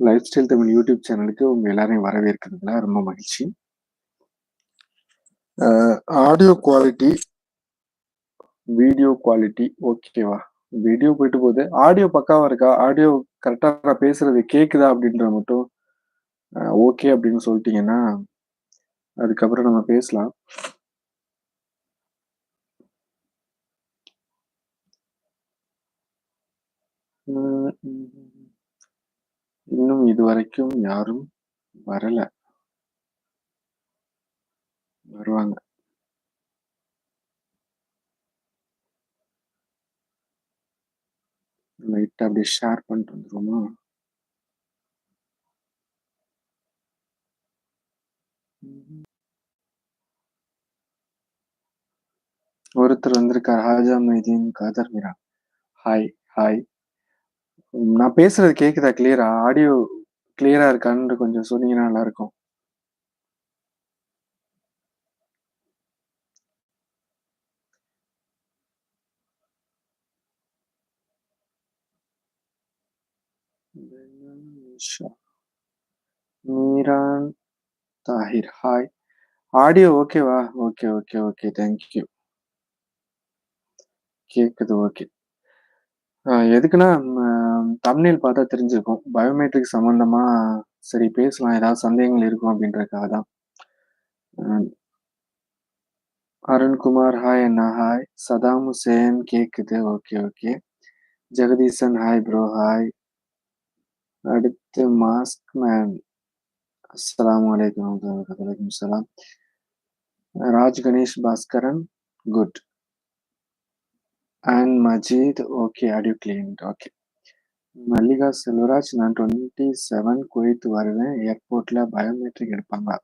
Life style Tamil YouTube சேனலுக்கு உங்க எல்லாரையும் வரவேற்கிறதுல ரொம்ப மகிழ்ச்சி. ஆடியோ குவாலிட்டி, வீடியோ குவாலிட்டி ஓகேவா? வீடியோ போயிட்டு போகுது. ஆடியோ பக்காவா இருக்கா? ஆடியோ கரெக்டாக நான் பேசுறது கேட்குதா அப்படின்ற மட்டும் ஓகே அப்படின்னு சொல்லிட்டீங்கன்னா அதுக்கப்புறம் நம்ம பேசலாம். ம். இன்னும் இதுவரைக்கும் யாரும் வரல. வருவாங்க. லைட்டா அப்படியே ஷேர் பண்ணிட்டு வந்துருவோமா? ஒருத்தர் வந்திருக்கார். ஹாஜா மைதீன் காதர் மீரா. Hi, hi. நான் பேசுறது கேக்குதா கிளியரா? ஆடியோ கிளியரா இருக்கான்னு கொஞ்சம் சொன்னீங்கன்னா நல்லா இருக்கும் மீரான் தாஹிர். ஹாய். ஆடியோ ஓகேவா? Okay, okay, okay. Thank you. கேக்குது ஓகே. எதுக்குன்னா, தமிழில் பார்த்தா தெரிஞ்சிருக்கும். பயோமெட்ரிக் சம்மந்தமா சரி பேசலாம். ஏதாவது சந்தேகங்கள் இருக்கும் அப்படின்றதுக்காக தான். அருண்குமார் ஹாய் அண்ணா ஹாய். சதாம் ஹுசேன் கேக்குது. Okay, okay. Jagadeesan hi bro hi. அடுத்து மாஸ்க் மேன். அஸ்லாம் வலைக்கம் வரஹ்மத்துல்லாஹி Raj Ganesh Bhaskaran good. And Majeed okay. Audio clean okay. Mallika Selvaraj நான் டுவெண்ட்டி செவன் குவைத்து வருவேன். ஏர்போர்ட்ல பயோமெட்ரிக் எடுப்பாங்க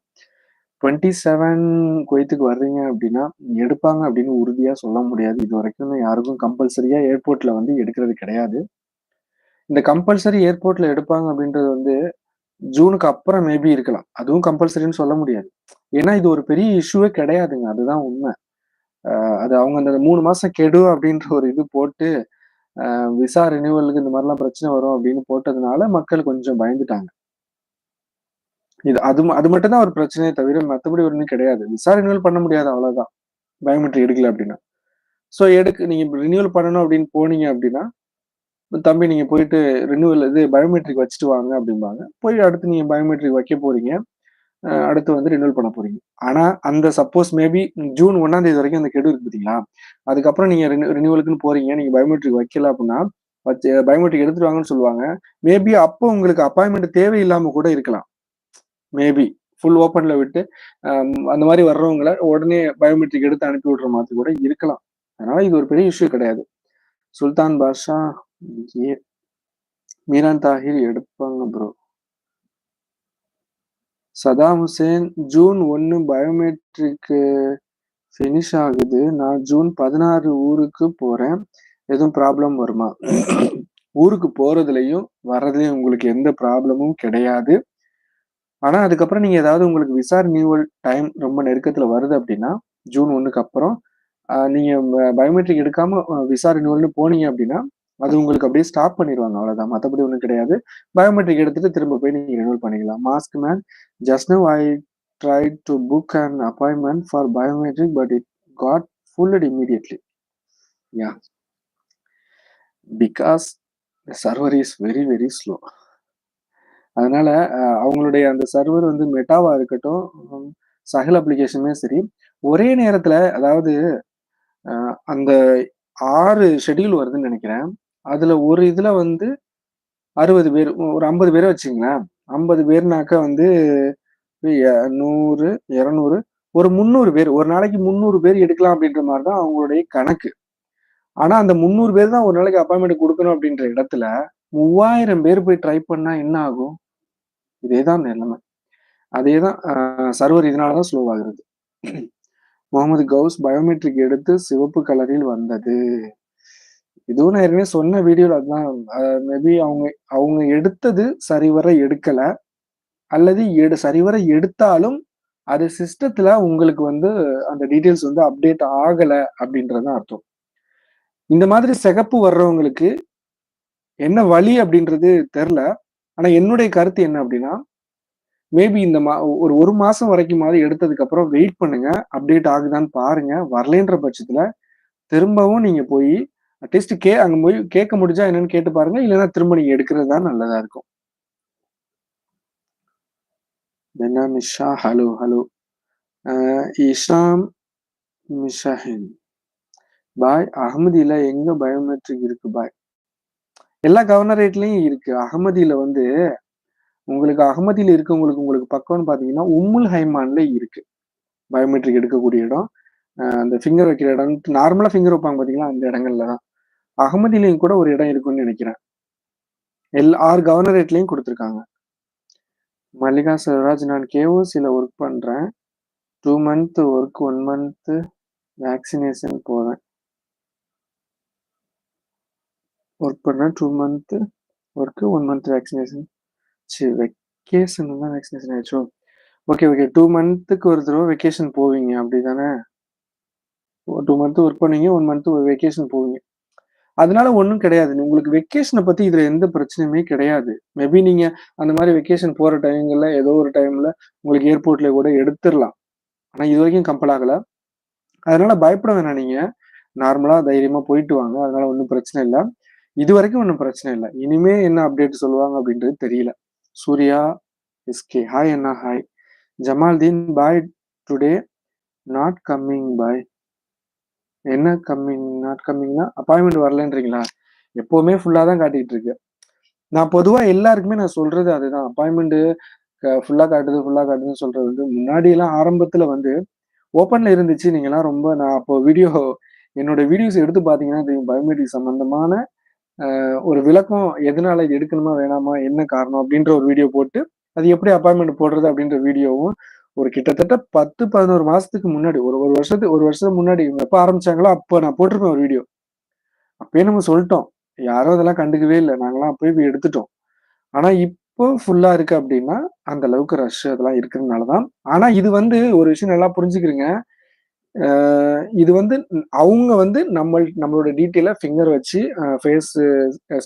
டுவெண்ட்டி செவன் குவைத்துக்கு வர்றீங்க அப்படின்னா, எடுப்பாங்க அப்படின்னு உறுதியா சொல்ல முடியாது. இது வரைக்கும் யாருக்கும் கம்பல்சரியா ஏர்போர்ட்ல வந்து எடுக்கிறது கிடையாது. இந்த கம்பல்சரி ஏர்போர்ட்ல எடுப்பாங்க அப்படின்றது வந்து, ஜூனுக்கு அப்புறம் மேபி இருக்கலாம். அதுவும் கம்பல்சரின்னு சொல்ல முடியாது. ஏன்னா இது ஒரு பெரிய இஷ்யூவே கிடையாதுங்க. அதுதான் உண்மை. அது அவங்க அந்த மூணு மாசம் கெடு அப்படின்ற ஒரு இது போட்டு, விசா ரினியூவலுக்கு இந்த மாதிரிலாம் பிரச்சனை வரும் அப்படின்னு போட்டதுனால, மக்கள் கொஞ்சம் பயந்துட்டாங்க. இது அது அது மட்டும் தான் ஒரு பிரச்சனையே தவிர, மற்றபடி ஒன்றும் கிடையாது. விசா ரினியூவல் பண்ண முடியாது அவ்வளோதான் பயோமெட்ரிக் எடுக்கல அப்படின்னா. ஸோ எடுக்க நீங்கள் ரினியூவல் பண்ணணும் அப்படின்னு போனீங்க அப்படின்னா, தம்பி நீங்கள் போயிட்டு ரினியூவல் இது பயோமெட்ரிக் வச்சுட்டு வாங்க அப்படிம்பாங்க. போய் அடுத்து நீங்கள் பயோமெட்ரிக் வைக்க போறீங்க. அடுத்து வந்து ரினியூவல் பண்ண போறீங்க. ஆனா, அந்த சப்போஸ் மேபி ஜூன் ஒன்னாம் தேதி வரைக்கும் அந்த கெடு இருக்கு பார்த்தீங்களா? அதுக்கப்புறம் நீங்க ரினியூவலுக்குன்னு போறீங்க. நீங்க பயோமெட்ரிக் வைக்கல அப்படின்னா, வச்சு பயோமெட்ரிக் எடுத்துட்டு வாங்கன்னு சொல்லுவாங்க. மேபி அப்போ உங்களுக்கு அப்பாயின்மெண்ட் தேவையில்லாம கூட இருக்கலாம். மேபி. ஃபுல் ஓப்பன்ல விட்டு, அந்த மாதிரி வர்றவங்கள உடனே பயோமெட்ரிக் எடுத்து அனுப்பி விடுற மாதிரி கூட இருக்கலாம். அதனால இது ஒரு பெரிய இஷ்யூ கிடையாது. சுல்தான் பாஷா மீரான் தாஹிர் எடுப்பாங்க ப்ரோ. சதாம் ஹுசேன் ஜூன் ஒன்று பயோமெட்ரிக்கு ஃபினிஷ் ஆகுது. நான் ஜூன் 16 ஊருக்கு போகிறேன் எதுவும் ப்ராப்ளம் வருமா? ஊருக்கு போகிறதுலையும் வர்றதுலையும் உங்களுக்கு எந்த ப்ராப்ளமும் கிடையாது. ஆனால் அதுக்கப்புறம் நீங்கள் ஏதாவது உங்களுக்கு விசா ரினியூவல் டைம் ரொம்ப நெருக்கத்தில் வருது அப்படின்னா, ஜூன் ஒன்றுக்கு அப்புறம், நீங்கள் ப பயோமெட்ரிக் எடுக்காமல் விசா ரினியூவல்னு போனீங்க அப்படின்னா, அது உங்களுக்கு அப்படியே ஸ்டாப் பண்ணிடுவாங்க அவ்வளவுதான். மற்றபடி ஒன்றும் கிடையாது. பயோமெட்ரிக் எடுத்துட்டு திரும்ப போய் நீங்க ரினியூவல் பண்ணிக்கலாம். Mask man just now I try to book and appointment for biometric but it got filled immediately. Yeah because server is very, very slow. அதனால அவங்களுடைய அந்த சர்வர் வந்து மெட்டாவா இருக்கட்டும், சகல் அப்ளிகேஷனுமே சரி, ஒரே நேரத்துல அதாவது அந்த ஆறு ஷெட்யூல் வருதுன்னு நினைக்கிறேன் அதுல ஒரு இதுல வந்து 60 பேர் ஒரு 50 பேர வச்சுக்கங்களேன். 50 பேர்னாக்கா வந்து நூறு இரநூறு ஒரு 300 பேர். ஒரு நாளைக்கு 300 பேர் எடுக்கலாம் அப்படின்ற மாதிரி தான் அவங்களுடைய கணக்கு. ஆனா, அந்த 300 பேர் தான் ஒரு நாளைக்கு அப்பாயின்மெண்ட் கொடுக்கணும் அப்படின்ற இடத்துல, 3000 பேர் போய் ட்ரை பண்ணா என்ன ஆகும்? இதே தான் நிலைமை. அதே தான் சர்வர் இதனால தான் முகமது கவுஸ் பயோமெட்ரிக் எடுத்து சிவப்பு கலரில் வந்தது. இதுவும் நான் ஏற்கனவே சொன்ன வீடியோல அதுதான் மேபி அவங்க அவங்க எடுத்தது சரிவர எடுக்கல. அல்லது எடு சரிவர எடுத்தாலும், அது சிஸ்டத்துல உங்களுக்கு வந்து அந்த டீட்டெயில்ஸ் வந்து அப்டேட் ஆகல அப்படின்றது தான் அர்த்தம். இந்த மாதிரி சிகப்பு வர்றவங்களுக்கு என்ன வழி அப்படின்றது தெரில ஆனா என்னுடைய கருத்து என்ன அப்படின்னா மேபி இந்த மா ஒரு ஒரு மாசம் வரைக்குமாவது எடுத்ததுக்கு அப்புறம் வெயிட் பண்ணுங்க அப்டேட் ஆகுதான்னு பாருங்க வரலன்ற பட்சத்துல திரும்பவும் நீங்க போய் அட்லீஸ்ட் கே அங்க போய் கேட்க முடிஞ்சா என்னன்னு கேட்டு பாருங்க. இல்லைன்னா திரும்ப நீங்க எடுக்கிறது தான் நல்லதா இருக்கும். தென்னா மிஷா ஹலோ ஹலோ. இஷாம் மிஷாஹின். பாய் அகமதியில எங்க பயோமெட்ரிக் இருக்கு பாய்? எல்லா கவர்னரேட்லயும் இருக்கு. அகமதியில வந்து உங்களுக்கு அகமதியில இருக்கவங்களுக்கு உங்களுக்கு பக்கம்னு பாத்தீங்கன்னா உம்முல் ஹைமான்ல இருக்கு. பயோமெட்ரிக் எடுக்கக்கூடிய இடம். அஹ் அந்த ஃபிங்கர் வைக்கிற இடம். நார்மலா ஃபிங்கர் வைப்பாங்க பாத்தீங்களா? அந்த இடங்கள்ல தான். அகமதிலையும் கூட ஒரு இடம் இருக்குன்னு நினைக்கிறேன். எல் ஆறு கவர்னரேட்லையும் கொடுத்துருக்காங்க. மல்லிகா செல்வராஜ் நான் கேஓசியில் ஒர்க் பண்றேன். Two month work one month vaccination போகிறேன் ஒர்க் பண்ணேன். Two month work one month vaccination சரி வெக்கேஷன் தான் வேக்சினேஷன் ஆயிடுச்சோ? ஓகே ஓகே டூ மந்த்துக்கு ஒரு தடவை வெக்கேஷன் போவீங்க. அப்படி தானே டூ மந்த் ஒர்க் பண்ணீங்க ஒன் மந்த் வெக்கேஷன் போவீங்க. அதனால ஒன்றும் கிடையாது. உங்களுக்கு வெக்கேஷனை பத்தி இதுல எந்த பிரச்சனையுமே கிடையாது. மேபி நீங்க அந்த மாதிரி வெக்கேஷன் போற டைம்ல ஏதோ ஒரு டைம்ல உங்களுக்கு ஏர்போர்ட்ல கூட எடுத்துடலாம். ஆனா இது வரைக்கும் கம்பல் ஆகல. அதனால பயப்பட வேணாம் நீங்க. நார்மலா தைரியமா போயிட்டு வாங்க. அதனால ஒன்றும் பிரச்சனை இல்லை. இது வரைக்கும் ஒன்றும் பிரச்சனை இல்லை. இனிமே என்ன அப்டேட் சொல்லுவாங்க அப்படின்றது தெரியல. சூர்யா எஸ்கே ஹாய் அண்ணா. Hi Jamaldeen bye today not coming பாய் என்ன கம்மிங் நாட் கம்மிங்னா அப்பாயின்மெண்ட் வரலன்றீங்களா? எப்பவுமே ஃபுல்லாக தான் காட்டிகிட்டு இருக்கு நான் பொதுவாக எல்லாருக்குமே நான் சொல்றது அதுதான். அப்பாயின்மெண்ட்டு ஃபுல்லாக காட்டுது ஃபுல்லாக காட்டுதுன்னு சொல்றது வந்து முன்னாடியெல்லாம் ஆரம்பத்தில் வந்து ஓப்பனில் இருந்துச்சு. நீங்களாம் ரொம்ப நான் அப்போ வீடியோ என்னோட வீடியோஸ் எடுத்து பார்த்தீங்கன்னா தெரியும். பயோமெட்ரிக் சம்மந்தமான ஒரு விளக்கம் எதனால இது எடுக்கணுமா வேணாமா என்ன காரணம் அப்படின்ற ஒரு வீடியோ போட்டு அது எப்படி அப்பாயின்மெண்ட் போடுறது அப்படின்ற வீடியோவும் ஒரு கிட்டத்தட்ட பத்து பதினோரு மாசத்துக்கு முன்னாடி ஒரு ஒரு வருஷத்துக்கு ஒரு வருஷத்துக்கு முன்னாடி இவங்க எப்போ ஆரம்பிச்சாங்களோ அப்போ நான் போட்டிருப்பேன் ஒரு வீடியோ அப்பயே நம்ம சொல்லிட்டோம் யாரும் அதெல்லாம் கண்டுக்கவே இல்லை. நாங்களாம் போய் போய் எடுத்துட்டோம். ஆனா இப்போ ஃபுல்லா இருக்கு அப்படின்னா அந்த அளவுக்கு ரஷ் அதெல்லாம் இருக்கிறதுனால தான். ஆனா இது வந்து ஒரு விஷயம் நல்லா புரிஞ்சுக்கிறீங்க. இது வந்து அவங்க வந்து நம்ம நம்மளோட டீட்டெயில ஃபிங்கர் வச்சு ஃபேஸ்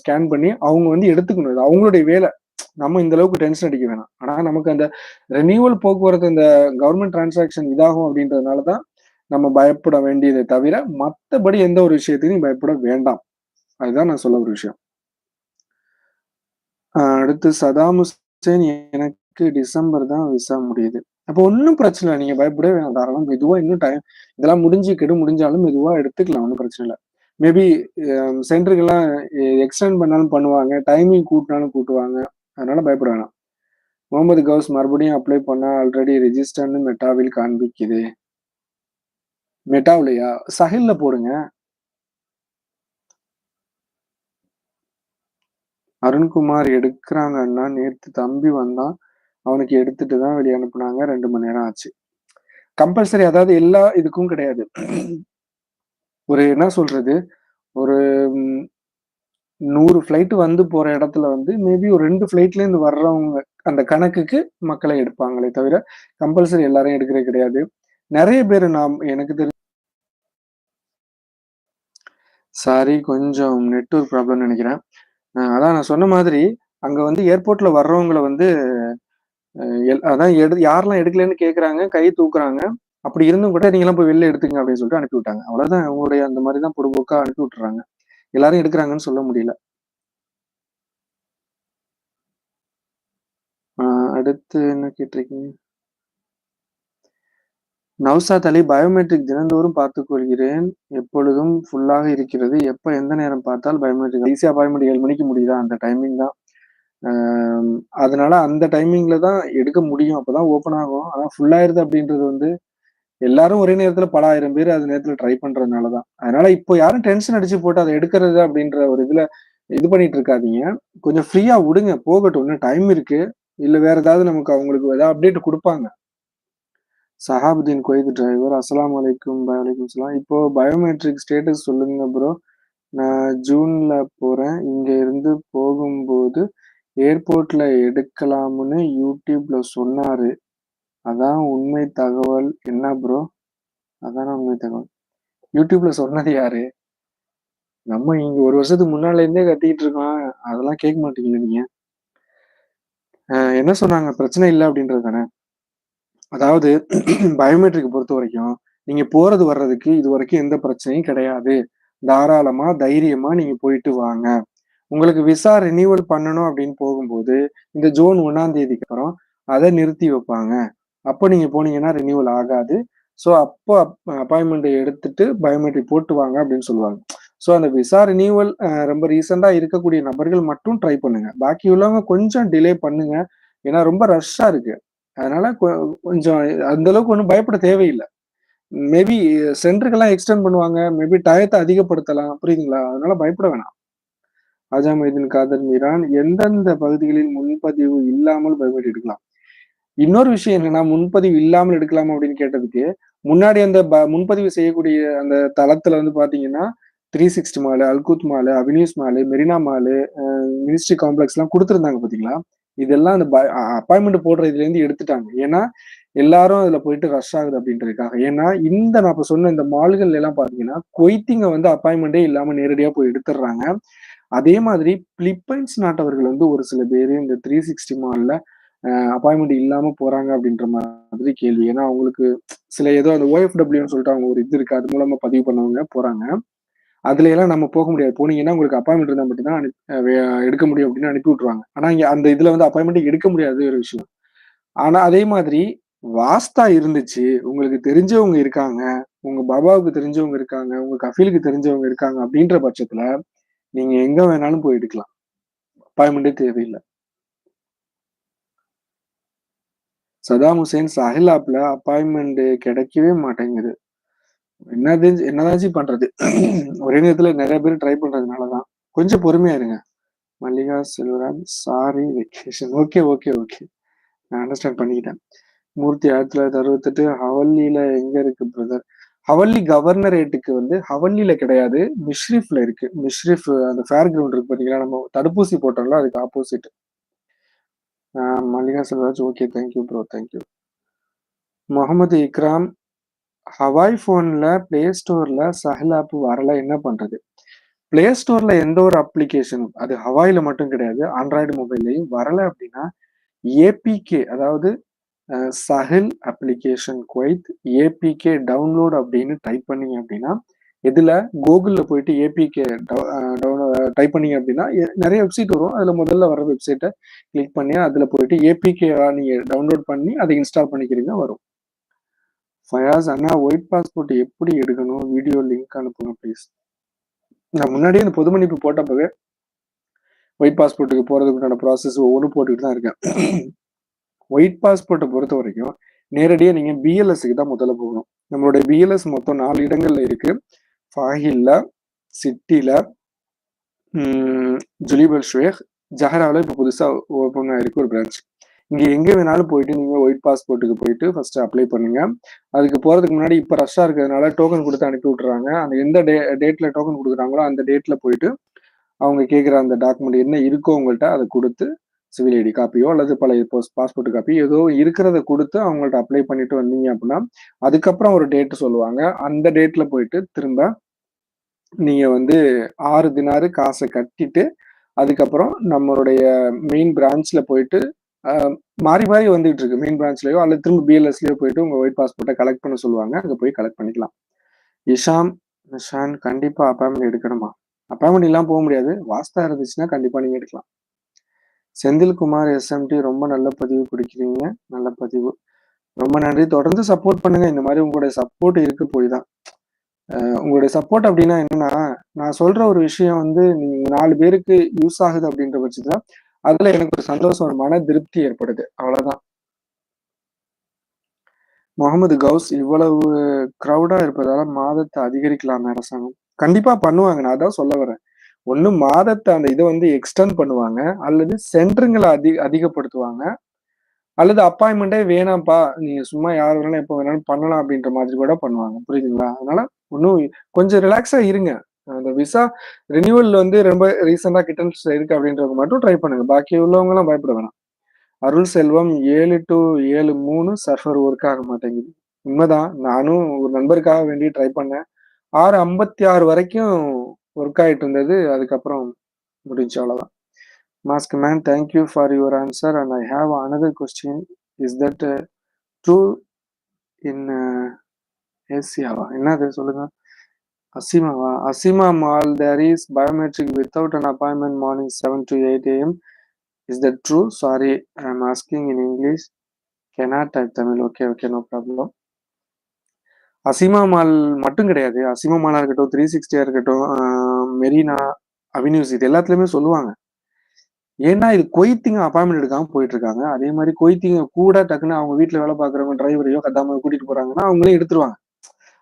ஸ்கேன் பண்ணி அவங்க வந்து எடுத்துக்கணும். இது அவங்களுடைய வேலை. நம்ம இந்த அளவுக்கு டென்ஷன் அடிக்க வேணாம். ஆனா நமக்கு அந்த ரெனியூவல் போக்குவரத்து இந்த கவர்மெண்ட் டிரான்சாக்ஷன் இதாகும் அப்படின்றதுனால தான் நம்ம பயப்பட வேண்டியதை தவிர மற்றபடி எந்த ஒரு விஷயத்தையும் பயப்பட வேண்டாம். அதுதான் நான் சொல்ல ஒரு விஷயம். ஆஹ் அடுத்து சதாம் ஹுசேன் எனக்கு டிசம்பர் தான் விசா முடியுது. அப்போ ஒன்றும் பிரச்சனை இல்லை. நீங்க பயப்படவே வேணாம். தாராளம் மெதுவா இன்னும் டைம் இதெல்லாம் முடிஞ்சு கெடு முடிஞ்சாலும் மெதுவா எடுத்துக்கலாம். ஒன்றும் பிரச்சனை இல்லை. மேபி சென்டருக்கெல்லாம் எக்ஸ்டெண்ட் பண்ணாலும் பண்ணுவாங்க. டைமிங் கூட்டினாலும் கூட்டுவாங்க. அதனால பயப்பட வேணாம். முகமது கவுஸ் மறுபடியும் அப்ளை பண்ணா ஆல்ரெடி ரெஜிஸ்டர்னு மெட்டாவில் காண்பிக்குது. மெட்டாவிலையா? சஹில்ல போடுங்க. அருண்குமார் எடுக்கிறாங்கன்னா நேத்து தம்பி வந்தான். அவனுக்கு எடுத்துட்டு தான் வெளியே அனுப்புனாங்க. ரெண்டு மணி நேரம் ஆச்சு. கம்பல்சரி அதாவது எல்லா இதுக்கும் கிடையாது. ஒரு என்ன சொல்றது? ஒரு நூறு ஃப்ளைட் வந்து போற இடத்துல வந்து மேபி ஒரு ரெண்டு ஃப்ளைட்ல இருந்து வர்றவங்க அந்த கணக்குக்கு மக்களை எடுப்பாங்களே தவிர கம்பல்சரி எல்லாரையும் எடுக்கிறது கிடையாது. நிறைய பேர் நாம் எனக்கு தெரிஞ்ச சாரி கொஞ்சம் நெட்ஒர்க் ப்ராப்ளம் நினைக்கிறேன். அதான் நான் சொன்ன மாதிரி அங்க வந்து ஏர்போர்ட்ல வர்றவங்களை வந்து எல்- அதான் எடு யாரெல்லாம் எடுக்கலன்னு கேக்குறாங்க கை தூக்குறாங்க. அப்படி இருந்தும் கூட நீங்களாம் போய் வெளில எடுத்துங்க அப்படின்னு சொல்லிட்டு அனுப்பி விட்டாங்க அவ்வளவுதான். அவங்களுடைய அந்த மாதிரி தான் பொறுப்போக்கா அனுப்பி விட்டுறாங்க எல்லாரும் எடுக்கிறாங்கன்னு சொல்ல முடியல. ஆஹ் அடுத்து என்ன கேட்டிருக்கீங்க? நவ்சாத் அலி பயோமெட்ரிக் தினந்தோறும் பார்த்துக்கொள்கிறேன் எப்பொழுதும் ஃபுல்லாக இருக்கிறது. எப்போ எந்த நேரம் பார்த்தால் பயோமெட்ரிக் ஈஸியாக பயோமெட்ரிக் ஏழு மணிக்கு முடியுதா? அந்த டைமிங் தான். ஆஹ் அதனால அந்த டைமிங்ல தான் எடுக்க முடியும். அப்போதான் ஓப்பன் ஆகும். ஆனால் ஃபுல்லாயிருது அப்படின்றது வந்து எல்லாரும் ஒரே நேரத்துல பல ஆயிரம் பேர் அந்த நேரத்துல ட்ரை பண்றதுனாலதான். அதனால இப்போ யாரும் டென்ஷன் அடிச்சு போட்டு அதை எடுக்கிறது அப்படின்ற ஒரு இதுல இது பண்ணிட்டு இருக்காதீங்க. கொஞ்சம் ஃப்ரீயா விடுங்க. போகட்டும். இன்னும் டைம் இருக்கு. இல்ல வேற ஏதாவது நமக்கு அவங்களுக்கு ஏதாவது அப்டேட் கொடுப்பாங்க. சஹாபுதீன் கொய்து டிரைவர் அஸ்லாம் வலைக்கும் வலைக்கும் சலாம் இப்போ பயோமெட்ரிக் ஸ்டேட்டஸ் சொல்லுங்க ப்ரோ நான் ஜூன்ல போறேன். இங்க இருந்து போகும்போது ஏர்போர்ட்ல எடுக்கலாம்னு யூடியூப்ல சொன்னாரு. அதான் உண்மை தகவல். என்ன ப்ரோ அதான உண்மை தகவல். யூடியூப்ல சொன்னது யாரு? நம்ம இங்க ஒரு வருஷத்துக்கு முன்னால இருந்தே கத்திக்கிட்டு இருக்கோம். அதெல்லாம் கேட்க மாட்டீங்களா நீங்க? என்ன சொன்னாங்க? பிரச்சனை இல்லை அப்படின்றது தானே. அதாவது பயோமெட்ரிக் பொறுத்த வரைக்கும் நீங்க போறது வர்றதுக்கு இது வரைக்கும் எந்த பிரச்சனையும் கிடையாது. தாராளமா தைரியமா நீங்க போயிட்டு வாங்க. உங்களுக்கு விசா ரினியூவல் பண்ணணும் அப்படின்னு போகும்போது இந்த ஜூன் ஒன்னாம் தேதிக்கு அப்புறம் அதை நிறுத்தி வைப்பாங்க. அப்போ நீங்கள் போனீங்கன்னா ரினியூவல் ஆகாது. ஸோ அப்போ அப்பாயின்மெண்ட் எடுத்துட்டு பயோமெட்ரிக் போட்டு வாங்க அப்படின்னு சொல்லுவாங்க. ஸோ அந்த விசா ரினியூவல் ரொம்ப ரீசெண்டாக இருக்கக்கூடிய நபர்கள் மட்டும் ட்ரை பண்ணுங்க. பாக்கி உள்ளவங்க கொஞ்சம் டிலே பண்ணுங்க. ஏன்னா ரொம்ப ரஷ்ஷாக இருக்கு. அதனால கொ- கொஞ்சம் அந்த அளவுக்கு ஒன்றும் பயப்பட தேவையில்லை. மேபி சென்டருக்கெல்லாம் எக்ஸ்டெண்ட் பண்ணுவாங்க. மேபி டயத்தை அதிகப்படுத்தலாம். புரியுதுங்களா? அதனால பயப்பட வேணாம். அஜாமைதீன் காதர் மீரான் எந்தெந்த பகுதிகளில் முன்பதிவு இல்லாமல் பயோமெட்ரிக் எடுக்கலாம்? இன்னொரு விஷயம் என்னன்னா முன்பதிவு இல்லாமல் எடுக்கலாமா அப்படின்னு கேட்டதுக்கு முன்னாடி அந்த ப- முன்பதிவு செய்யக்கூடிய அந்த தளத்துல வந்து பாத்தீங்கன்னா three sixty mall Al Kout mall Avenues mall Marina mall ministry complex எல்லாம் கொடுத்துருந்தாங்க பாத்தீங்களா? இதெல்லாம் அந்த அப்பாயின்மெண்ட் போடுற இதுல இருந்து எடுத்துட்டாங்க. ஏன்னா எல்லாரும் அதுல போயிட்டு ரஷ் ஆகுது அப்படின்றதுக்காக. ஏன்னா இந்த நான் இப்ப சொன்ன இந்த மால்கள் எல்லாம் பாத்தீங்கன்னா கொய்த்திங்க வந்து அப்பாயின்மெண்டே இல்லாம நேரடியா போய் எடுத்துடுறாங்க. அதே மாதிரி பிலிப்பைன்ஸ் நாட்டவர்கள் வந்து ஒரு சில பேர் இந்த த்ரீ சிக்ஸ்டி மால்ல அப்பாயின்மெண்ட் இல்லாம போறாங்க அப்படின்ற மாதிரி கேள்வி. ஏன்னா அவங்களுக்கு சில ஏதோ அந்த ஓஎஃப்டபிள்யூன்னு சொல்லிட்டு அவங்க ஒரு இது இருக்கு. அது மூலமா பதிவு பண்ணவங்க போறாங்க. அதுல எல்லாம் நம்ம போக முடியாது. போனீங்கன்னா உங்களுக்கு அப்பாயின்மெண்ட் இருந்தா மட்டும்தான் அனுப்பி எடுக்க முடியும் அப்படின்னு அனுப்பி விட்டுருவாங்க. ஆனா இங்க அந்த இதுல வந்து அப்பாயின்மெண்ட் எடுக்க முடியாது ஒரு விஷயம். ஆனா அதே மாதிரி வாஸ்தா இருந்துச்சு. உங்களுக்கு தெரிஞ்சவங்க இருக்காங்க. உங்க பாபாவுக்கு தெரிஞ்சவங்க இருக்காங்க. உங்க கஃபீலுக்கு தெரிஞ்சவங்க இருக்காங்க அப்படின்ற பட்சத்துல நீங்க எங்க வேணாலும் போய் எடுக்கலாம். அப்பாயின்மெண்ட்டே தேவையில்லை. சதாம் ஹுசேன் சாஹில் ஆப்ல அப்பாயின்மெண்ட் கிடைக்கவே மாட்டேங்குது. என்னது என்னதாச்சும் பண்றது? ஒரே நேரத்துல நிறைய பேர் ட்ரை பண்றதுனாலதான். கொஞ்சம் பொறுமையா இருங்க. Mallika Selvaraj sorry vacation okay okay okay நான் அண்டர்ஸ்டாண்ட் பண்ணிக்கிட்டேன். மூர்த்தி ஆயிரத்தி தொள்ளாயிரத்தி அறுபத்தெட்டு ஹவல்லியில எங்க இருக்கு பிரதர் ஹவல்லி கவர்னரேட்டுக்கு வந்து ஹவல்லியில கிடையாது மிஷ்ரிஃப்ல இருக்கு. மிஷ்ரிஃப் அந்த ஃபேர் கிரவுண்ட் இருக்கு பாத்தீங்களா நம்ம தடுப்பூசி போட்டோம்ல அதுக்கு opposite Mallika Selvaraj okay thank you bro thank you Mohammed Ikram Huawei ஃபோன்ல பிளே ஸ்டோர்ல சஹல் ஆப் வரல என்ன பண்றது? பிளே ஸ்டோர்ல எந்த ஒரு அப்ளிகேஷனும் அது ஹவாயில் மட்டும் கிடையாது ஆண்ட்ராய்டு மொபைல்லையும் வரல அப்படின்னா ஏபிகே அதாவது Sahel application Kuwait APK download அப்படின்னு டைப் பண்ணீங்க அப்படின்னா இதுல கூகுள்ல போயிட்டு ஏபிகே டைப் பண்ணீங்க அப்படின்னா நிறைய வெப்சைட் வரும். அதுல முதல்ல வர வெப்சைட்டை கிளிக் பண்ணி அதுல போயிட்டு ஏபிகே நீங்க டவுன்லோட் பண்ணி அதை இன்ஸ்டால் பண்ணிக்கிறீங்க வரும். ஃபயாஸ் அண்ணா ஒயிட் பாஸ்போர்ட் எப்படி எடுக்கணும்? வீடியோ லிங்க் அனுப்புங்க ப்ளீஸ் நான் முன்னாடியே இந்த பொது மன்னிப்பு போட்டப்பவே ஒயிட் பாஸ்போர்ட்டுக்கு போகிறதுக்குண்டான ப்ராசஸ் ஒவ்வொன்றும் போட்டுக்கிட்டு தான் இருக்கேன். ஒயிட் பாஸ்போர்ட்டை பொறுத்த வரைக்கும் நேரடியாக நீங்கள் பிஎல்எஸ்க்கு தான் முதல்ல போகணும். நம்மளுடைய பிஎல்எஸ் மொத்தம் நாலு இடங்கள்ல இருக்குது ஃபாஹில்ல சிட்டில ஜுலிபல் ஷேக் ஜஹராவில் இப்போ புதுசாக ஓப்பன் ஆகிருக்கு ஒரு பிரான்ச் இங்க எங்கே வேணாலும் போயிட்டு நீங்க ஒயிட் பாஸ்போர்ட்டுக்கு போயிட்டு ஃபஸ்ட்டு அப்ளை பண்ணுங்க. அதுக்கு போறதுக்கு முன்னாடி இப்ப ரஷ்ஷா இருக்கிறதுனால டோக்கன் கொடுத்து அனுப்பி விட்றாங்க அந்த எந்த டே டேட்ல டோக்கன் கொடுக்குறாங்களோ அந்த டேட்ல போயிட்டு அவங்க கேட்குற அந்த டாக்குமெண்ட் என்ன இருக்கோ உங்கள்கிட்ட அதை கொடுத்து சிவில் ஐடி காப்பியோ அல்லது பழைய பாஸ்போர்ட் காப்பி ஏதோ இருக்கிறத கொடுத்து அவங்கள்ட்ட அப்ளை பண்ணிட்டு வந்தீங்க அப்படின்னா அதுக்கப்புறம் ஒரு டேட் சொல்லுவாங்க. அந்த டேட்ல போயிட்டு திரும்ப நீங்க வந்து ஆறு தினாறு காசை கட்டிட்டு அதுக்கப்புறம் நம்மளுடைய மெயின் பிரான்ச்ல போயிட்டு மாறி மாறி வந்துட்டு இருக்கு. மெயின் பிரான்ச்லயோ அல்லது திரும்ப பிஎல்எஸ்லயோ போயிட்டு உங்க ஒயிட் பாஸ்போர்ட்டை கலெக்ட் பண்ண சொல்லுவாங்க. அங்க போய் கலெக்ட் பண்ணிக்கலாம். இஷாம் நிஷான் கண்டிப்பா அப்பாயின்மெண்ட் எடுக்கணுமா? அப்பாயின்மெண்ட் எல்லாம் போக முடியாது. வாஸ்தா இருந்துச்சுன்னா கண்டிப்பா நீங்க எடுக்கலாம். செந்தில்குமார் எஸ்எம்டி ரொம்ப நல்ல பதிவு கொடுக்கிறீங்க. நல்ல பதிவு. ரொம்ப நன்றி. தொடர்ந்து சப்போர்ட் பண்ணுங்க. இந்த மாதிரி உங்களுடைய சப்போர்ட் இருக்கு போய் தான் உங்களுடைய சப்போர்ட் அப்படின்னா என்னன்னா நான் சொல்ற ஒரு விஷயம் வந்து நீங்க நாலு பேருக்கு யூஸ் ஆகுது அப்படின்ற பட்சத்துல அதுல எனக்கு ஒரு சந்தோஷம் ஒரு மன திருப்தி ஏற்படுது. அவ்வளவுதான். முகமது கவுஸ் இவ்வளவு க்ரௌடா இருப்பதால மாதத்தை அதிகரிக்கலாம் அரசாங்கம். கண்டிப்பா பண்ணுவாங்க. நான் அதான் சொல்ல வரேன். ஒண்ணு மாதத்தை அந்த இதை வந்து எக்ஸ்டெண்ட் பண்ணுவாங்க அல்லது சென்டருங்களை அதிக அதிகப்படுத்துவாங்க. அல்லது அப்பாயின்மெண்டே வேணாம்ப்பா நீங்க சும்மா யார் வேணாலும் எப்போ வேணாலும் பண்ணலாம் அப்படின்ற மாதிரி கூட பண்ணுவாங்க. புரியுதுங்களா? அதனால ஒன்றும் கொஞ்சம் ரிலாக்ஸா இருங்க. அந்த விசா ரினியூவல் வந்து ரொம்ப ரீசெண்டா கிட்டன்ஸ் இருக்கு அப்படின்றது மட்டும் ட்ரை பண்ணுங்க. பாக்கி உள்ளவங்க எல்லாம் பயப்பட வேணாம். அருள் செல்வம் ஏழு டு ஏழு மூணு சர்ஃபர் ஒர்க் ஆக மாட்டேங்குது. உண்மைதான். நானும் ஒரு நண்பருக்காக வேண்டி ட்ரை பண்ணேன். ஆறு ஐம்பத்தி ஆறு வரைக்கும் ஒர்க் ஆயிட்டு இருந்தது. அதுக்கப்புறம் முடிஞ்சு அவ்வளோதான் mask man thank you for your answer and I have another question is that true in ஏசியாவா என்னது? சொல்லுங்க. அசிமாவா அசிமா mall there is biometric without an appointment morning seven to eight AM is that true sorry I am asking in English cannot type Tamil okay okay no problem அசிமா mall மட்டும் கிடையாது. அசிமா மாலாக இருக்கட்டும் three சிக்ஸ்டியா இருக்கட்டும் Marina avenues இது எல்லாத்துலயுமே சொல்லுவாங்க. ஏன்னா இது கொய்த்திங்க appointment எடுக்காம போயிட்டு இருக்காங்க அதே மாதிரி கொய்த்திங்க கூட டக்குன்னு அவங்க வீட்டுல வேலை பாக்குறவங்க டிரைவரையோ கத்தாம கூட்டிட்டு போறாங்கன்னா அவங்களே எடுத்துருவாங்க.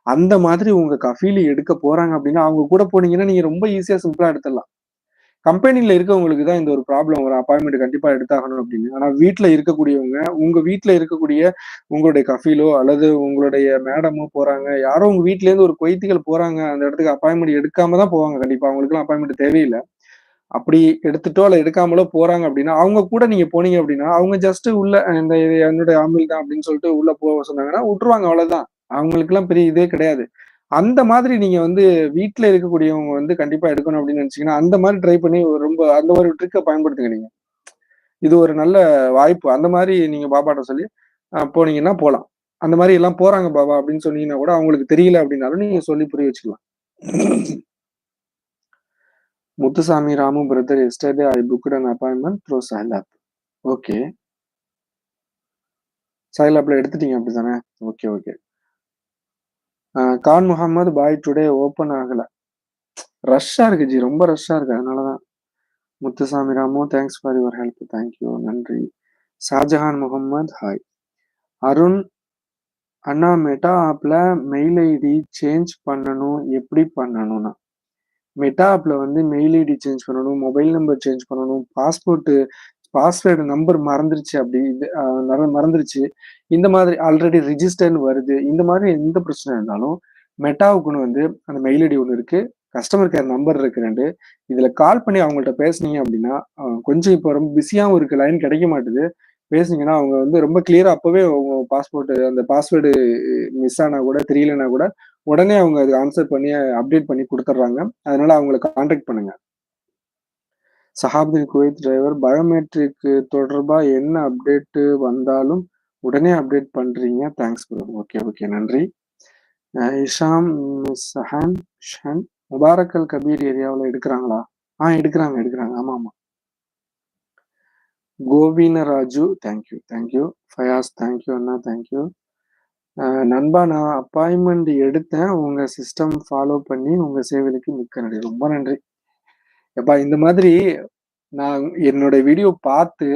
அந்த மாதிரி உங்க கஃபீலி எடுக்க போறாங்க அப்படின்னா அவங்க கூட போனீங்கன்னா நீங்க ரொம்ப ஈஸியா சிம்பிளா எடுத்துடலாம். கம்பெனில இருக்கவங்களுக்கு தான் இந்த ஒரு ப்ராப்ளம் வரும். அப்பாயின்மெண்ட் கண்டிப்பா எடுத்தாகணும் அப்படின்னு. ஆனா வீட்டுல இருக்கக்கூடியவங்க உங்க வீட்டுல இருக்கக்கூடிய உங்களுடைய கஃபீலோ அல்லது உங்களுடைய மேடமோ போறாங்க யாரோ உங்க வீட்டுல இருந்து ஒரு கொய்த்திகள் போறாங்க அந்த இடத்துக்கு அப்பாயின்மெண்ட் எடுக்காம தான் போவாங்க கண்டிப்பா. அவங்களுக்கு அப்பாயின்மெண்ட் தேவையில்லை. அப்படி எடுத்துட்டோ அல்ல எடுக்காமலோ போறாங்க அப்படின்னா அவங்க கூட நீங்க போனீங்க அப்படின்னா அவங்க ஜஸ்ட் உள்ள இந்த இது என்னுடைய ஆம்பிள் தான் அப்படின்னு சொல்லிட்டு உள்ள போக சொன்னாங்கன்னா விட்டுருவாங்க அவ்வளவுதான். அவங்களுக்கு எல்லாம் பெரிய இதே கிடையாது. அந்த மாதிரி நீங்க வந்து வீட்டுல இருக்கக்கூடியவங்க வந்து கண்டிப்பா எடுக்கணும் அப்படின்னு நினைச்சீங்கன்னா அந்த மாதிரி ட்ரை பண்ணி ரொம்ப அந்த ஒரு ட்ரிக்கை பயன்படுத்துங்க நீங்க. இது ஒரு நல்ல வாய்ப்பு. அந்த மாதிரி நீங்க பாபாட்ட சொல்லி போனீங்கன்னா போகலாம் அந்த மாதிரி எல்லாம் போறாங்க பாபா அப்படின்னு சொன்னீங்கன்னா கூட அவங்களுக்கு தெரியல அப்படின்னாலும் நீங்க சொல்லி புரிய வச்சுக்கலாம். Muthusamy Ramu brother yesterday I booked an appointment through Sahel app okay சைலாப்ல எடுத்துட்டீங்க அப்படிதானே okay okay Khan Mohammed bhai today open ஆகல. ரஷ்ஷா இருக்கு ஜி ரொம்ப ரஷ்ஷா இருக்கு அதனாலதான். Muthusamy Ramu thanks for your help thank you நன்றி. ஷாஜஹான் முகமது ஹாய் அருண் அண்ணா மெட்டா ஆப்ல மெயில் ஐடி சேஞ்ச் பண்ணணும் எப்படி பண்ணணும்னா? மெட்டா ஆப்ல வந்து மெயில் ஐடி சேஞ்ச் பண்ணணும் மொபைல் நம்பர் சேஞ்ச் பண்ணணும் பாஸ்போர்ட் பாஸ்வேர்டு நம்பர் மறந்துருச்சு அப்படி. மறந்துருச்சு. இந்த மாதிரி ஆல்ரெடி ரிஜிஸ்டர்னு வருது. இந்த மாதிரி எந்த பிரச்சனை இருந்தாலும் மெட்டாவுக்குன்னு வந்து அந்த மெயில் ஐடி ஒன்று இருக்கு. கஸ்டமர் கேர் நம்பர் இருக்கு ரெண்டு. இதுல கால் பண்ணி அவங்கள்ட்ட பேசுனீங்க அப்படின்னா கொஞ்சம் இப்போ ரொம்ப பிஸியாகவும் இருக்கு. லைன் கிடைக்க மாட்டுது. பேசுனீங்கன்னா அவங்க வந்து ரொம்ப கிளியரா அப்பவே அவங்க பாஸ்போர்ட் அந்த பாஸ்வேர்டு மிஸ் ஆனா கூட தெரியலனா கூட உடனே அவங்க அது ஆன்சர் பண்ணி அப்டேட் பண்ணி கொடுத்துட்றாங்க அதனால அவங்களை கான்டாக்ட் பண்ணுங்க. சஹாப்தின் குவைத் டிரைவர் பயோமெட்ரிக் தொடர்பா என்ன அப்டேட்டு வந்தாலும் உடனே அப்டேட் பண்றீங்க. தேங்க்ஸ் ப்ரோ ஓகே ஓகே நன்றி. இஷாம் சஹான் ஷன் முபாரக்கல் கபீர் ஏரியாவில் எடுக்கிறாங்களா? ஆ எடுக்கிறாங்க எடுக்கிறாங்க. ஆமா ஆமா. Govindaraju thank you thank you Fayaz thank you Anna thank you நண்பா நான் அப்பாயின்மெண்ட் எடுத்தேன். உங்க சிஸ்டம் ஃபாலோ பண்ணி உங்க சேவைக்கு மிக்க நன்றி. ரொம்ப நன்றி. எப்பா இந்த மாதிரி நான் என்னோட வீடியோ பார்த்து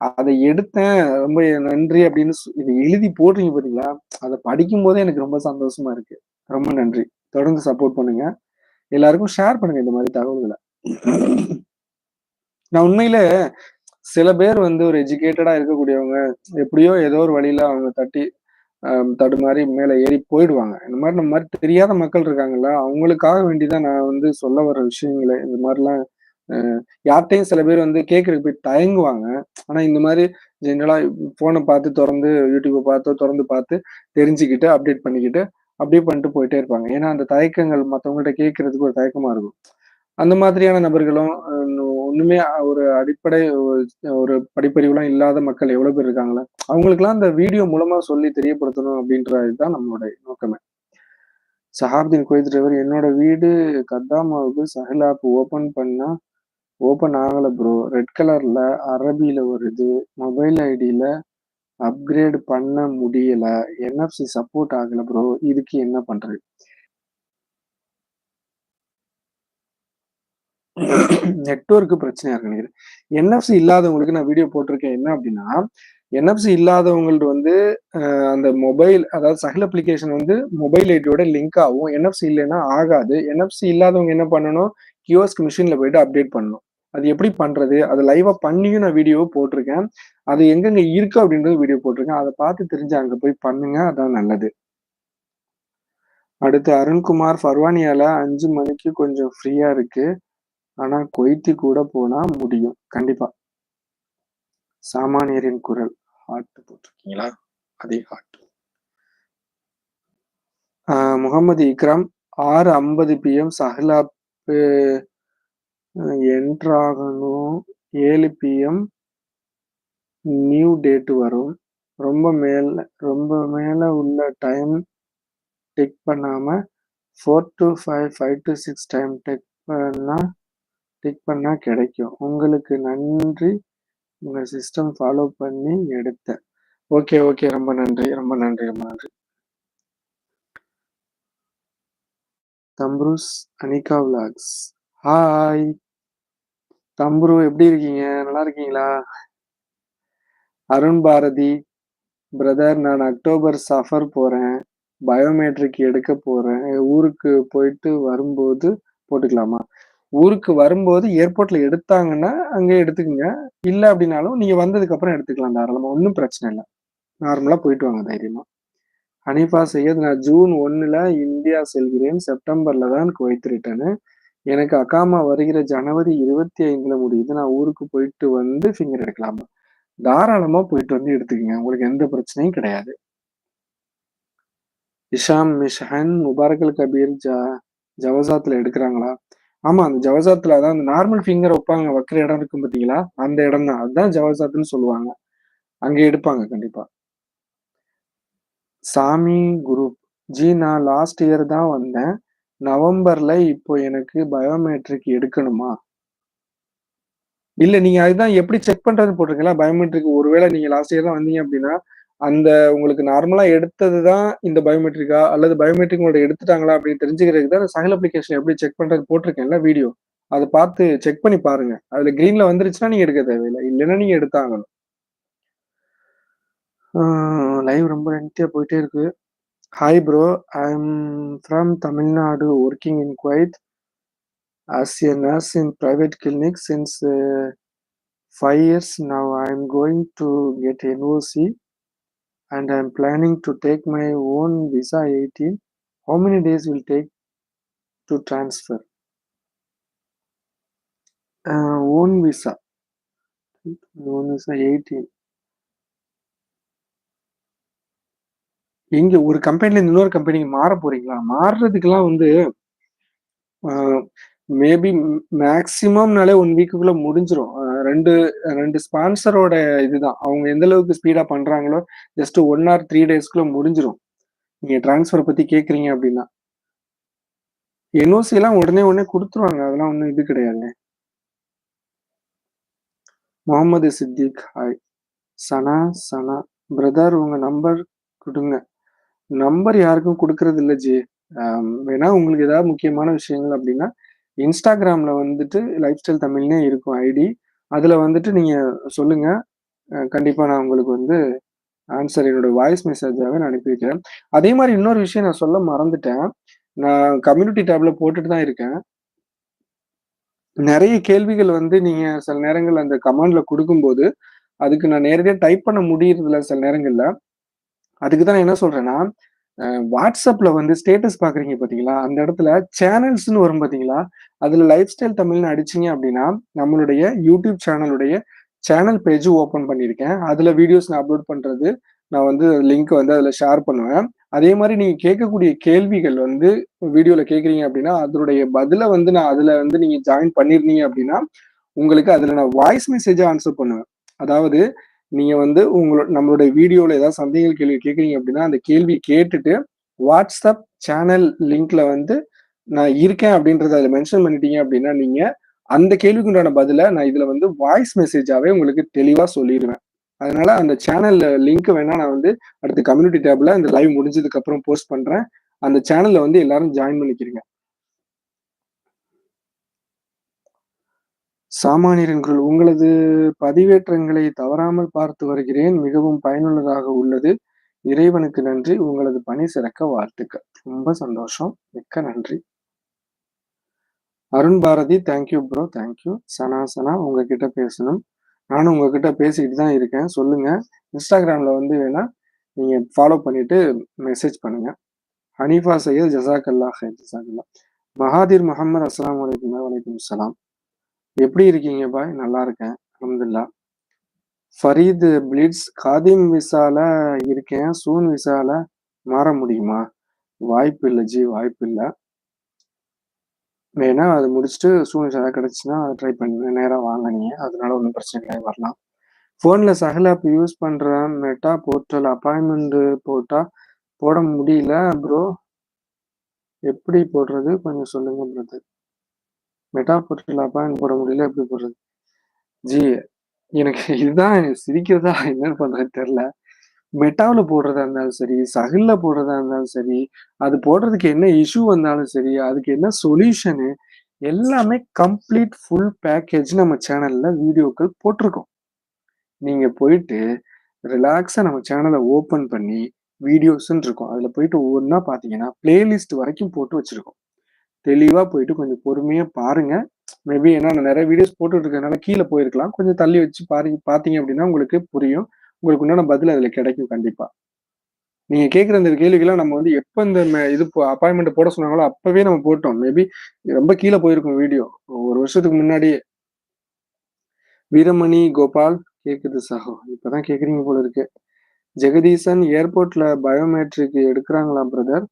அதை எடுத்தேன். ரொம்ப நன்றி அப்படின்னு இதை எழுதி போடுறீங்க பார்த்தீங்களா அதை படிக்கும் போதே எனக்கு ரொம்ப சந்தோஷமா இருக்கு. ரொம்ப நன்றி. தொடர்ந்து சப்போர்ட் பண்ணுங்க. எல்லாருக்கும் ஷேர் பண்ணுங்க இந்த மாதிரி தகவல்களை. நான் உண்மையில சில பேர் வந்து ஒரு எஜுகேட்டடா இருக்கக்கூடியவங்க எப்படியோ ஏதோ ஒரு வழியில அவங்க தட்டி தடுமாறி மேலே ஏறி போயிடுவாங்க. இந்த மாதிரி நம்ம மாதிரி தெரியாத மக்கள் இருக்காங்கல்ல அவங்களுக்காக வேண்டிதான் நான் வந்து சொல்ல வர விஷயங்களை. இந்த மாதிரிலாம் யார்கிட்டையும் சில பேர் வந்து கேட்கறதுக்கு போய் தயங்குவாங்க. ஆனா இந்த மாதிரி ஜென்ரலா போனை பார்த்து திறந்து யூடியூப்பை பார்த்து திறந்து பார்த்து தெரிஞ்சுக்கிட்டு அப்டேட் பண்ணிக்கிட்டு அப்படியே பண்ணிட்டு போயிட்டே இருப்பாங்க. ஏன்னா அந்த தயக்கங்கள் மற்றவங்கள்ட்ட கேட்கறதுக்கு ஒரு தயக்கமா இருக்கும். அந்த மாதிரியான நபர்களும் ஒண்ணுமே ஒரு அடிப்படை ஒரு படிப்பறிவுலாம் இல்லாத மக்கள் எவ்வளவு பேர் இருக்காங்களா? அவங்களுக்குலாம் அந்த வீடியோ மூலமா சொல்லி தெரியப்படுத்தணும் அப்படின்றதுதான் நம்மளுடைய நோக்கமே. சஹாப்தீன் கோயில் டிரைவர் என்னோட வீடு கத்தாமாவுக்கு சஹில் ஆப் ஓபன் பண்ணா ஓபன் ஆகல ப்ரோ ரெட் கலர்ல அரபியில வருது மொபைல் ஐடியில அப்கிரேட் பண்ண முடியல. என்எஃப்சி சப்போர்ட் ஆகல ப்ரோ இதுக்கு என்ன பண்றது? நெட்ஒர்க் பிரச்சனையா இருக்கு நினைக்கிறேன். என்எஃப்சி இல்லாதவங்களுக்கு நான் வீடியோ போட்டிருக்கேன். என்ன அப்படின்னா என்எஃப்சி இல்லாதவங்கள்ட்ட வந்து அந்த மொபைல் அதாவது சகல் அப்ளிகேஷன் வந்து மொபைல் ஐடியோட லிங்க் ஆகும். என்எஃப்சி இல்லைன்னா ஆகாது. என்எஃப்சி இல்லாதவங்க என்ன பண்ணணும்? கியூஎஸ்க் மிஷின்ல போயிட்டு அப்டேட் பண்ணணும். அது எப்படி பண்றது? அது லைவா பண்ணியும் நான் வீடியோ போட்டிருக்கேன். அது எங்கெங்க இருக்கு அப்படின்றது வீடியோ போட்டிருக்கேன். அதை பார்த்து தெரிஞ்சு அங்க போய் பண்ணுங்க. அதான் நல்லது. அடுத்து அருண்குமார் ஃபர்வானியால அஞ்சு மணிக்கு கொஞ்சம் ஃப்ரீயா இருக்கு. ஆனா கொய்த்தி கூட போனா முடியும். கண்டிப்பா. சாமானியரின் குரல். ஹார்ட் போட்டிருக்கீங்களா? அதே ஹார்ட் முகமது இக்ராம் ஆறு ஐம்பது பிஎம் சஹலாப் என்ட்ராகணும் ஏழு பிஎம் நியூ டேட் வரும். ரொம்ப மேல ரொம்ப மேல உள்ள டைம் டெக் பண்ணாம four to five five to six time check பண்ணா டிக் பண்ணா கிடைக்கும். உங்களுக்கு நன்றி. உங்க சிஸ்டம் ஃபாலோ பண்ணி எடுத்தேன் ஓகே ஓகே ரொம்ப நன்றி. ரொம்ப நன்றி. ரொம்ப நன்றி. தம்ப்ரூஸ் அனிகா விலாக்ஸ் ஹாய் தம்புரு எப்படி இருக்கீங்க? நல்லா இருக்கீங்களா? அருண் பாரதி. பிரதர் நான் அக்டோபர் சஃபர் போறேன். பயோமெட்ரிக் எடுக்க போறேன். ஊருக்கு போயிட்டு வரும்போது போட்டுக்கலாமா? ஊருக்கு வரும்போது ஏர்போர்ட்ல எடுத்தாங்கன்னா அங்கே எடுத்துக்கோங்க. இல்ல அப்படின்னாலும் நீங்க வந்ததுக்கு அப்புறம் எடுத்துக்கலாம். தாராளமா. ஒன்றும் பிரச்சனை இல்லை. நார்மலா போயிட்டு வாங்க தைரியமா. ஹனீஃபா சையத் நான் ஜூன் ஒன்னுல இந்தியா செல்கிறேன். செப்டம்பர்ல தான் குவைத் ரிட்டர்னு எனக்கு அக்காமா வருகிற ஜனவரி இருபத்தி ஐந்துல முடியுது. நான் ஊருக்கு போயிட்டு வந்து ஃபிங்கர் எடுக்கலாமா? தாராளமா போயிட்டு வந்து எடுத்துக்கோங்க. உங்களுக்கு எந்த பிரச்சனையும் கிடையாது. இஷாம் மிஷஹன் முபாரக்கல் கபீர் ஜ ஜவசாத்துல எடுக்கிறாங்களா? ஆமா அந்த ஜவசாத்துல அதான் அந்த நார்மல் ஃபிங்கர் வைப்பாங்க வைக்கிற இடம் இருக்கும் பாத்தீங்களா? அந்த இடம் தான் அதுதான் ஜவசாத்துன்னு சொல்லுவாங்க. அங்க எடுப்பாங்க கண்டிப்பா. சாமி குரூப் ஜி நான் லாஸ்ட் இயர் தான் வந்தேன். நவம்பர்ல இப்போ எனக்கு பயோமெட்ரிக் எடுக்கணுமா? இல்ல நீங்க அதுதான் எப்படி செக் பண்றதுன்னு போட்டிருக்கீங்களா? பயோமெட்ரிக் ஒருவேளை நீங்க லாஸ்ட் இயர் தான் வந்தீங்க அப்படின்னா அந்த உங்களுக்கு நார்மலா எடுத்தது தான் இந்த பயோமெட்ரிக்கா அல்லது பயோமெட்ரிக் உங்களோட எடுத்துட்டாங்களா அப்படின்னு தெரிஞ்சுக்கிறதுக்கு தான் சகல் அப்ளிகேஷன் எப்படி செக் பண்றது போட்டிருக்கேன்ல வீடியோ அதை பார்த்து செக் பண்ணி பாருங்க. அதுல கிரீன்ல வந்துருச்சுன்னா நீங்க எடுக்க தேவையில்லை. இல்லைன்னா நீங்க எடுத்தாங்கணும் லைவ் ரொம்ப லென்த்தியா போயிட்டே இருக்கு. Hi bro I am from Tamil Nadu working in Kuwait as a nurse in private clinic since five years now I am going to get NOC and i'm planning to take my own visa 18 how many days will take to transfer uh, own visa own visa 18 எங்க ஒரு கம்பெனில இன்னொரு கம்பெனிக்கு மாற போறீங்களா மாறுறதுக்கெல்லாம் வந்து maybe மேக்சிமம்னாலே one வீக்குக்குள்ள முடிஞ்சிடும் ரெண்டு ரெண்டு ஸ்பான்சரோட இதுதான். அவங்க எந்த அளவுக்கு ஸ்பீடா பண்றாங்களோ ஜஸ்ட் ஒன் ஆர் த்ரீ டேஸ்க்குள்ள முடிஞ்சிரும். நீங்க டிரான்ஸ்ஃபர் பத்தி கேக்குறீங்க அப்படின்னா. என்ஓசி எல்லாம் உடனே உடனே கொடுத்துருவாங்க. அதெல்லாம் ஒன்றும் இது கிடையாது. முகமது சித்திக் ஹாய் சனா சனா. பிரதர் உங்க நம்பர் கொடுங்க. நம்பர் யாருக்கும் கொடுக்கறது இல்ல ஜி. வேணா உங்களுக்கு ஏதாவது முக்கியமான விஷயங்கள் அப்படின்னா இன்ஸ்டாகிராம்ல வந்துட்டு லைஃப் ஸ்டைல் தமிழ்னே இருக்கும் ஐடி அதில் வந்துட்டு நீங்கள் சொல்லுங்கள் கண்டிப்பாக நான் உங்களுக்கு வந்து ஆன்சர் என்னோட வாய்ஸ் மெசேஜாகவே நான் அனுப்பி வைக்கிறேன். அதே மாதிரி இன்னொரு விஷயம் நான் சொல்ல மறந்துட்டேன். நான் கம்யூனிட்டி டேப்ல போட்டுட்டு தான் இருக்கேன். நிறைய கேள்விகள் வந்து நீங்க சில நேரங்கள் அந்த கமெண்ட்ல கொடுக்கும்போது அதுக்கு நான் நேரடியாக டைப் பண்ண முடியறதில்ல சில நேரங்கள்ல. அதுக்கு தான் நான் என்ன சொல்றேன்னா வாட்ஸ்அப்ல வந்து ஸ்டேட்டஸ் பாக்குறீங்க பாத்தீங்களா? அந்த இடத்துல சேனல்ஸ்னு வரும் பாத்தீங்களா? அதுல லைஃப் ஸ்டைல் தமிழ்னு அடிச்சீங்க அப்படின்னா நம்மளுடைய யூடியூப் சேனலுடைய சேனல் பேஜ் ஓப்பன் பண்ணியிருக்கேன். அதுல வீடியோஸ் நான் அப்லோட் பண்றது நான் வந்து லிங்க் வந்து அதுல ஷேர் பண்ணுவேன். அதே மாதிரி நீங்க கேட்கக்கூடிய கேள்விகள் வந்து வீடியோல கேக்குறீங்க அப்படின்னா அதனுடைய பதில வந்து நான் அதுல வந்து நீங்க ஜாயின் பண்ணிருந்தீங்க அப்படின்னா உங்களுக்கு அதுல நான் வாய்ஸ் மெசேஜா ஆன்சர் பண்ணுவேன். அதாவது நீங்க வந்து உங்களோட நம்மளுடைய வீடியோல ஏதாவது சந்தேகங்கள் கேள்வி கேட்குறீங்க அப்படின்னா அந்த கேள்வி கேட்டுட்டு வாட்ஸ்அப் சேனல் லிங்க்ல வந்து நான் இருக்கேன் அப்படின்றத அதில் மென்ஷன் பண்ணிட்டீங்க அப்படின்னா நீங்க அந்த கேள்விக்கு உண்டான பதில நான் இதுல வந்து வாய்ஸ் மெசேஜாவே உங்களுக்கு தெளிவா சொல்லிடுவேன். அதனால அந்த சேனல் லிங்க் வேணா நான் வந்து அடுத்த கம்யூனிட்டி டேப்ல இந்த லைவ் முடிஞ்சதுக்கு அப்புறம் போஸ்ட் பண்றேன். அந்த சேனல்ல வந்து எல்லாரும் ஜாயின் பண்ணிக்கிறீங்க சாமானியர்கள் உங்களது பதிவேற்றங்களை தவறாமல் பார்த்து வருகிறேன். மிகவும் பயனுள்ளதாக உள்ளது. இறைவனுக்கு நன்றி. உங்களது பணி சிறக்க வாழ்த்துக்கள். ரொம்ப சந்தோஷம். மிக்க நன்றி. Arun Bharathi thank you bro thank you Sana Sana உங்ககிட்ட பேசணும். நானும் உங்ககிட்ட பேசிக்கிட்டு தான் இருக்கேன். சொல்லுங்க. இன்ஸ்டாகிராம்ல வந்து வேணா நீங்க ஃபாலோ பண்ணிட்டு மெசேஜ் பண்ணுங்க. ஹனீஃபா சையத் ஜசாக்கல்லா ஹை ஜசாக்கல்லா மகாதீர் முகமது அஸ்லாம் வலைக்கம் வலைக்கம் சலாம். எப்படி இருக்கீங்க பாய்? நல்லா இருக்கேன். அலமதுல்லா ஃபரீத் பிளிட்ஸ் காதிம் விசால இருக்கேன். சூன் விசால மாற முடியுமா? வாய்ப்பு இல்லை ஜி வாய்ப்பு இல்லை. வேணா அது முடிச்சுட்டு சூன் விசாலா கிடைச்சுன்னா ட்ரை பண்ணுங்க. நேராக வாங்க நீங்க. அதனால ஒன்றும் பிரச்சனை இல்லை. வரலாம். ஃபோன்ல சகல ஆப் யூஸ் பண்ணுறேன் மெட்டா போர்ட்டல் அப்பாயின்மெண்ட் போட்டா போட முடியல ப்ரோ எப்படி போடுறது? கொஞ்சம் சொல்லுங்க பிரதர் மெட்டா போர்ட்டல் போட முடியல எப்படி போடுறது? ஜி எனக்கு இதுதான் எனக்கு சிரிக்கிறதா என்ன பண்றது தெரியல. மெட்டாவில் போடுறதா இருந்தாலும் சரி சகில்ல போடுறதா இருந்தாலும் சரி அது போடுறதுக்கு என்ன இஷ்யூ வந்தாலும் சரி அதுக்கு என்ன சொல்யூஷனு எல்லாமே கம்ப்ளீட் ஃபுல் பேக்கேஜ் நம்ம சேனல்ல வீடியோக்கள் போட்டிருக்கோம். நீங்க போயிட்டு ரிலாக்ஸா நம்ம சேனலை ஓபன் பண்ணி வீடியோஸ்ன்னு இருக்கும். அதுல போயிட்டு ஒவ்வொன்றா பாத்தீங்கன்னா பிளேலிஸ்ட் வரைக்கும் போட்டு வச்சிருக்கோம். தெளிவா போயிட்டு கொஞ்சம் பொறுமையா பாருங்க. மேபி ஏன்னா நான் நிறைய வீடியோஸ் போட்டுட்டு இருக்கனால கீழே போயிருக்கலாம். கொஞ்சம் தள்ளி வச்சு பாருங்க பாத்தீங்க அப்படின்னா உங்களுக்கு புரியும். உங்களுக்கு உண்டான பதில் அதுல கிடைக்கும் கண்டிப்பா. நீங்க கேட்குற இந்த கேள்விக்கெல்லாம் நம்ம வந்து எப்போ இந்த இது அப்பாயின்மெண்ட் போட சொன்னாங்களோ அப்பவே நம்ம போட்டோம். மேபி ரொம்ப கீழே போயிருக்கும் வீடியோ ஒரு வருஷத்துக்கு முன்னாடியே. வீரமணி கோபால் கேக்குது சகோ. இப்பதான் கேக்குறீங்க போல இருக்கு. ஜெகதீசன் ஏர்போர்ட்ல பயோமெட்ரிக் எடுக்கிறாங்களா பிரதர்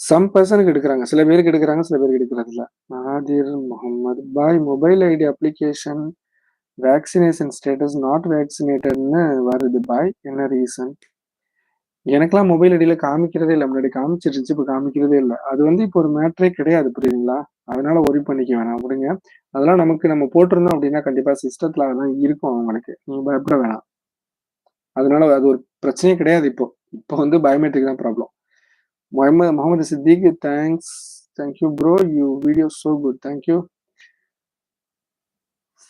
சம் பர்சனுக்கு எடுக்கிறாங்க. சில பேருக்கு எடுக்கிறாங்க சில பேருக்கு எடுக்கிறது இல்ல. Nadir Mohammed bhai mobile ID application vaccination status not வேக்சினேட்டட்னு வருது பாய். என்ன ரீசன் எனக்கெல்லாம் மொபைல் ஐடியில காமிக்கிறதே இல்லை. முன்னாடி காமிச்சிருச்சு இப்போ காமிக்கிறதே இல்லை. அது வந்து இப்போ ஒரு மேட்ரே கிடையாது புரியுதுங்களா? அதனால ஒரி பண்ணிக்க வேணாம் அப்படிங்க அதெல்லாம் நமக்கு நம்ம போட்டிருந்தோம் அப்படின்னா கண்டிப்பாக சிஸ்டத்தில் அதெல்லாம் இருக்கும் அவங்களுக்கு. நீங்கள் பயப்பட வேணாம். அதனால அது ஒரு பிரச்சனையே கிடையாது இப்போ. இப்போ வந்து பயோமெட்ரிக் தான் problem Mohammed Mohammed Siddique thanks thank you bro you so good. Good you.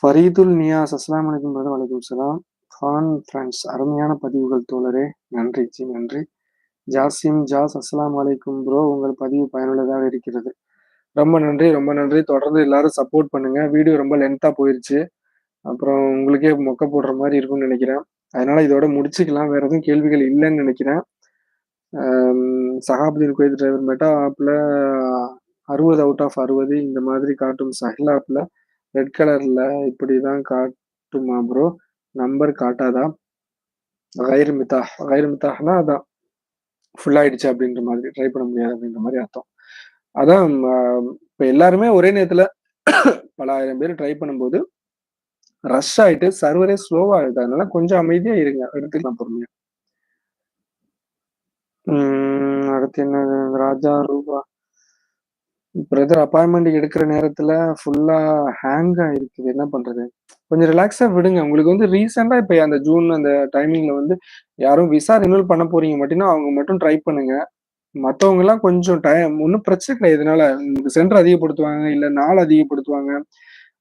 Fareedul Niyas அஸ்லாம் வலைக்கும் brother. வலைக்கும் சலாம் கான் ஃப்ரெண்ட்ஸ் அருமையான பதிவுகள் தோழரே நன்றி ஜி நன்றி ஜாசிம் ஜாஸ் அஸ்லாம் வலைக்கும் ப்ரோ உங்கள் பதிவு பயனுள்ளதாக இருக்கிறது ரொம்ப நன்றி ரொம்ப நன்றி தொடர்ந்து எல்லாரும் சப்போர்ட் பண்ணுங்க வீடியோ ரொம்ப லென்த்தாக போயிருச்சு அப்புறம் உங்களுக்கே மொக்க போடுற மாதிரி இருக்கும்னு நினைக்கிறேன் அதனால இதோட முடிச்சுக்கலாம் வேற எதுவும் கேள்விகள் இல்லைன்னு நினைக்கிறேன் சஹாபுதீன் குவைத் டிரைவர் மெட்டா ஆப்பில் அறுபது அவுட் ஆஃப் அறுபது இந்த மாதிரி காட்டும் சஹில் ஆப்பில் ரெட் கலர்ல இப்படிதான் காட்டுமா ப்ரோ நம்பர் காட்டாதா? கயிறு மித்தா கயிறு மித்தாஹ்னா அதான். ஃபுல்லாயிடுச்சு அப்படின்ற மாதிரி ட்ரை பண்ண முடியாது அப்படின்ற மாதிரி அர்த்தம். அதான் இப்போ எல்லாருமே ஒரே நேரத்துல பல ஆயிரம் பேர் ட்ரை பண்ணும்போது ரஷ் ஆயிட்டு சர்வரே ஸ்லோவாக ஆயிடுது. அதனால கொஞ்சம் அமைதியாக இருங்க எடுத்துக்கலாம் பொறுமையாக உம் அடுத்து என்ன ராஜா ரூபா. பிரதர் அப்பாயின்மெண்ட் எடுக்கிற நேரத்துல ஃபுல்லா ஹேங் ஆயிருக்குது என்ன பண்றது? கொஞ்சம் ரிலாக்ஸா விடுங்க. உங்களுக்கு வந்து ரீசெண்டா இப்ப அந்த ஜூன் அந்த டைமிங்ல வந்து யாரும் விசா ரினியூல் பண்ண போறீங்க மட்டும்னா அவங்க மட்டும் ட்ரை பண்ணுங்க. மத்தவங்க எல்லாம் கொஞ்சம் டைம் ஒன்றும் பிரச்சனை கிடையாது இதனால உங்களுக்கு சென்டர் அதிகப்படுத்துவாங்க இல்ல நாள் அதிகப்படுத்துவாங்க.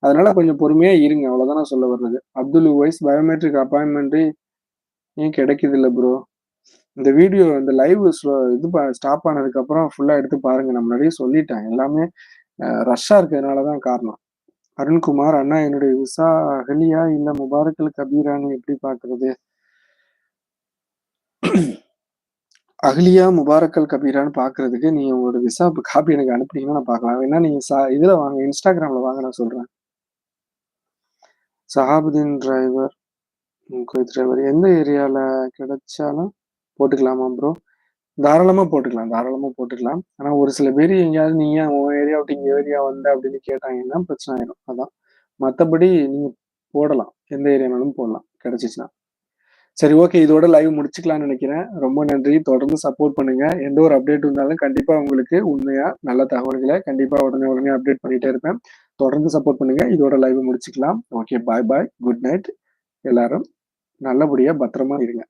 அதனால கொஞ்சம் பொறுமையா இருங்க. அவ்வளவுதான் நான் சொல்ல வர்றது. அப்துல் வைஸ் பயோமெட்ரிக் அப்பாயின்மெண்ட் ஏன் கிடைக்குது இல்ல ப்ரோ இந்த வீடியோ இந்த லைவ் இது ஸ்டாப் ஆனதுக்கு அப்புறம் ஃபுல்லா எடுத்து பாருங்க. நான் முன்னாடியே சொல்லிட்டேன். எல்லாமே ரஷ்ஷா இருக்கிறதுனால தான் காரணம். அருண்குமார் அண்ணா என்னுடைய விசா அகலியா? இல்ல முபாரக்கல் கபீரான்னு எப்படி பாக்குறது? அகலியா முபாரக்கல் கபீரான்னு பாக்குறதுக்கு நீங்க உங்களோட விசா காப்பி எனக்கு அனுப்புனீங்கன்னா நான் பார்க்கலாம் ஏன்னா நீங்க சா- இதுல வாங்க. இன்ஸ்டாகிராம்ல வாங்க. நான் சொல்றேன். சஹாபுதீன் டிரைவர் டிரைவர் எந்த ஏரியால கிடைச்சாலும் போட்டுக்கலாமா ப்ரோ தாராளமாக போட்டுக்கலாம் தாராளமாக போட்டுக்கலாம். ஆனால் ஒரு சில பேர் எங்கேயாவது நீங்க உன் ஏரியா விட்டு இங்கே ஏரியா வந்த அப்படின்னு கேட்டாங்கன்னா பிரச்சனை ஆயிடும் அதான். மற்றபடி நீங்கள் போடலாம். எந்த ஏரியானாலும் போடலாம். கிடைச்சிச்சுன்னா. சரி ஓகே இதோட லைவ் முடிச்சுக்கலாம்னு நினைக்கிறேன். ரொம்ப நன்றி. தொடர்ந்து சப்போர்ட் பண்ணுங்க. எந்த ஒரு அப்டேட் இருந்தாலும் கண்டிப்பா உங்களுக்கு உண்மையா நல்ல தகவல்களை கண்டிப்பா உடனே உடனே அப்டேட் பண்ணிட்டே இருப்பேன். தொடர்ந்து சப்போர்ட் பண்ணுங்க. இதோட லைவ் முடிச்சுக்கலாம். Okay bye bye good night எல்லாரும் நல்லபடியா பத்திரமா இருங்க.